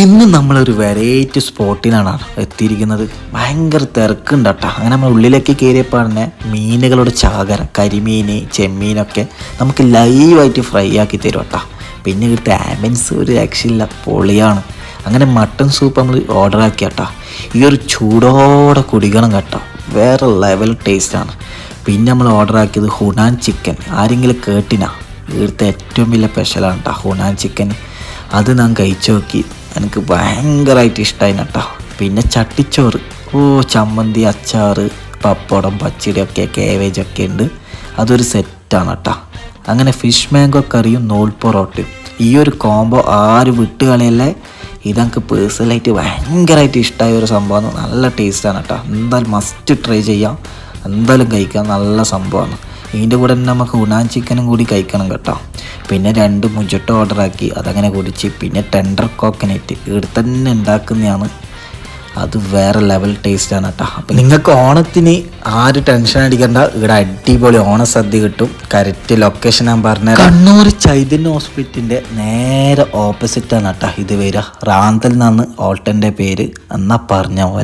ഇന്ന് നമ്മളൊരു വെറൈറ്റി സ്പോട്ടിനാണ് എത്തിയിരിക്കുന്നത്. ഭയങ്കര തിരക്കുണ്ട് കേട്ടോ. അങ്ങനെ നമ്മൾ ഉള്ളിലേക്ക് കയറിയപ്പോൾ തന്നെ മീനുകളുടെ ചാകര കരിമീൻ ചെമ്മീനൊക്കെ നമുക്ക് ലൈവായിട്ട് ഫ്രൈ ആക്കി തരും കേട്ടോ. പിന്നെ കിട്ടിയ ആംബൻസ് ഒരു രക്ഷയില്ല പൊളിയാണ്. അങ്ങനെ മട്ടൺ സൂപ്പ് നമ്മൾ ഓർഡർ ആക്കി കേട്ടോ. ഈ ഒരു ചൂടോടെ കുടിക്കണം കേട്ടോ. വേറെ ലെവൽ ടേസ്റ്റാണ് പിന്നെ നമ്മൾ ഓർഡർ ആക്കിയത് ഹുനാൻ ചിക്കൻ ആരെങ്കിലും കേട്ടിനാ? ഇവിടുത്തെ ഏറ്റവും വലിയ സ്പെഷ്യലാണ് കേട്ടോ ഹുനാൻ ചിക്കൻ അത് ഞാൻ കഴിച്ചു നോക്കി. എനിക്ക് ഭയങ്കരമായിട്ട് ഇഷ്ടമായി കേട്ടോ. പിന്നെ ചട്ടിച്ചോറ്. ഓ ചമ്മന്തി അച്ചാറ് പപ്പടം പച്ചടിയൊക്കെ കേവേജ് ഒക്കെ ഉണ്ട്. അതൊരു സെറ്റാണ് കേട്ടോ. അങ്ങനെ ഫിഷ് മാംഗോ കറിയും നോൾ പൊറോട്ടയും. ഈ ഒരു കോംബോ ആര് വിട്ടുകളയല്ലേ ഇതെനിക്ക് പേഴ്സണലായിട്ട് ഭയങ്കരമായിട്ട് ഇഷ്ടമായ ഒരു സംഭവമാണ്. നല്ല ടേസ്റ്റാണ് കേട്ടോ. എന്തായാലും മസ്റ്റ് ട്രൈ ചെയ്യാം. എന്തായാലും കഴിക്കാൻ നല്ല സംഭവമാണ്. ഇതിന്റെ കൂടെ തന്നെ നമുക്ക് ഉണാൻ ചിക്കനും കൂടി കഴിക്കണം കേട്ടോ. പിന്നെ രണ്ട് മുജട്ട ഓർഡറാക്കി അതങ്ങനെ കുടിച്ച്. പിന്നെ ടെൻഡർ കോക്കനറ്റ് ഇവിടെ തന്നെ ഉണ്ടാക്കുന്നതാണ്. അത് വേറെ ലെവൽ ടേസ്റ്റാണ് കേട്ടോ. അപ്പം നിങ്ങൾക്ക് ഓണത്തിന് ആര് ടെൻഷൻ അടിക്കണ്ട. ഇവിടെ അടിപൊളി ഓണസദ്യ കിട്ടും. കറക്റ്റ് ലൊക്കേഷൻ ഞാൻ പറഞ്ഞ കണ്ണൂർ ചൈതന്യ ഹോസ്പിറ്റലിന്റെ നേരെ ഓപ്പോസിറ്റാണ് കേട്ടോ ഇത് വരിക. റാന്തൽ നിന്നാണ് ഓൾട്ടന്റെ പേര്. എന്നാ പറഞ്ഞ പോലെ.